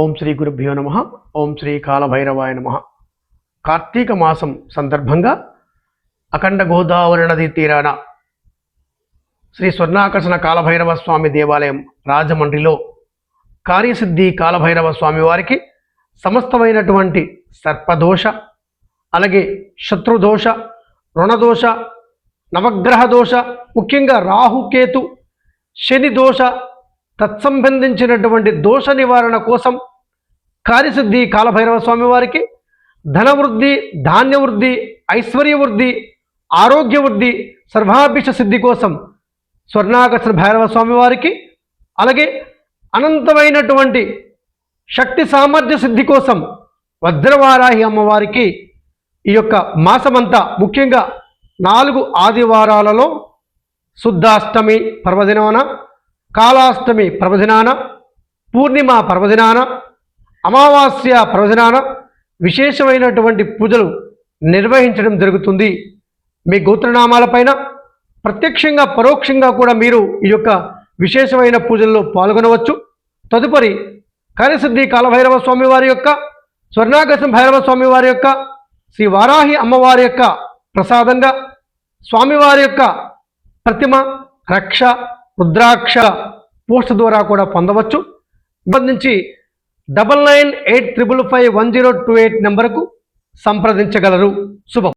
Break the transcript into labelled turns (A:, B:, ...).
A: ఓం శ్రీ గురుభ్యో నమ. ఓం శ్రీ కాలభైరవాయ నమ. కార్తీక మాసం సందర్భంగా అఖండ గోదావరి నదీ తీరాన శ్రీ స్వర్ణాకర్షణ కాలభైరవ స్వామి దేవాలయం రాజమండ్రిలో కార్యసిద్ధి కాలభైరవ స్వామి వారికి సమస్తమైనటువంటి సర్పదోష అలాగే శత్రుదోష రుణదోష నవగ్రహ దోష ముఖ్యంగా రాహుకేతు శని దోష తత్సంబంధించినటువంటి దోష నివారణ కోసం కార్యసిద్ధి కాలభైరవ స్వామి వారికి ధనవృద్ధి ధాన్యవృద్ధి ఐశ్వర్యవృద్ధి ఆరోగ్య వృద్ధి సర్వాభిష సిద్ధి కోసం స్వర్ణాకర్షణ భైరవ స్వామి వారికి అలాగే అనంతమైనటువంటి శక్తి సామర్థ్య సిద్ధి కోసం వజ్రవారాహి అమ్మవారికి ఈ యొక్క మాసమంతా ముఖ్యంగా నాలుగు ఆదివారాలలో శుద్ధాష్టమి పర్వదినమన కాళాష్టమి పర్వదినాన పూర్ణిమ పర్వదినాన అమావాస్య పర్వదినాన విశేషమైనటువంటి పూజలు నిర్వహించడం జరుగుతుంది. మీ గోత్రనామాలపైన ప్రత్యక్షంగా పరోక్షంగా కూడా మీరు ఈ యొక్క విశేషమైన పూజల్లో పాల్గొనవచ్చు. తదుపరి కార్యసిద్ధి కాలభైరవ స్వామి వారి యొక్క స్వర్ణాగసం భైరవ స్వామి వారి యొక్క శ్రీ వారాహి అమ్మవారి యొక్క ప్రసాదంగా స్వామివారి యొక్క ప్రతిమ రక్ష రుద్రాక్ష పోస్ట్ ద్వారా కూడా పొందవచ్చు. సంబంధించి double nine eight triple five one zero two eight నెంబర్కు సంప్రదించగలరు. శుభం.